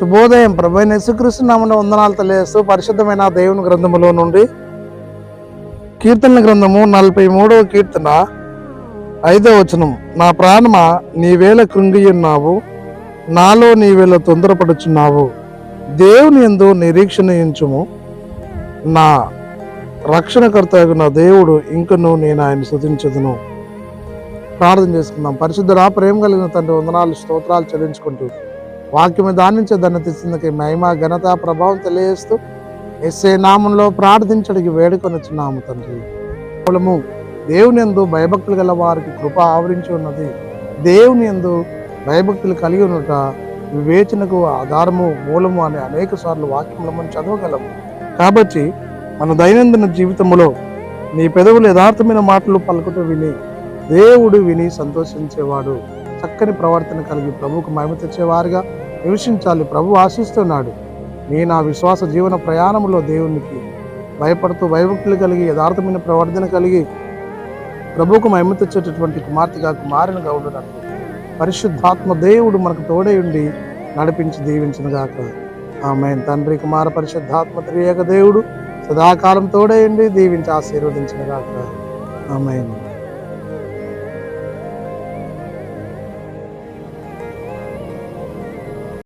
శుభోదయం ప్రభు. యేసుక్రీస్తు నామన వందనాలు తెలియజేస్తూ పరిశుద్ధమైన దేవుని గ్రంథములో నుండి కీర్తన గ్రంథము నలభై మూడవ కీర్తన ఐదవ వచనం. నా ప్రాణమ నీవేళ కృంగి ఉన్నావు నాలో నీవేళ తొందరపడుచున్నావు. దేవుని ఎందు నిరీక్షణించుము నా రక్షణకర్త నా దేవుడు ఇంకను నేను ఆయన శుతించదును ప్రార్థన చేసుకుందాం. పరిశుద్ధరా ప్రేమ కలిగిన తండ్రి వందనాలు స్తోత్రాలు చెల్లించుకుంటూ వాక్యము దాని నుంచే దాన్ని తెచ్చిందకి మహిమ ఘనత ప్రభావం తెలియజేస్తూ ఎస్ఏ నామంలో ప్రార్థించడానికి వేడుకొనిచున్నాము తండ్రి. కేవలము దేవుని ఎందు భయభక్తులు గల వారికి కృప ఆవరించి ఉన్నది. దేవుని ఎందు భయభక్తులు కలిగి ఉన్నట వివేచనకు ఆధారము మూలము అనే అనేక సార్లు వాక్యములు మనం చదవగలము కాబట్టి మన దైనందిన జీవితంలో నీ పెదవులు యథార్థమైన మాటలు పలుకుట విని దేవుడు విని సంతోషించేవాడు చక్కని ప్రవర్తన కలిగి ప్రభుకు మహిమ తెచ్చేవారుగా. నివసించాలి. ప్రభు ఆశిస్తున్నాడు. నీ నా విశ్వాస జీవన ప్రయాణంలో దేవునికి భయపడుతూ భయభక్తులు కలిగి యథార్థమైన ప్రవర్తన కలిగి ప్రభువుకు మహిమ తెచ్చేటటువంటి కుమార్తెగా కుమారుని ఉండడానికి పరిశుద్ధాత్మ దేవుడు మనకు తోడై ఉండి నడిపించి దీవించినగాక ఆమె తండ్రి కుమార పరిశుద్ధాత్మ త్రియేక దేవుడు సదాకాలం తోడై ఉండి దీవించి ఆశీర్వదించినగాక ఆమె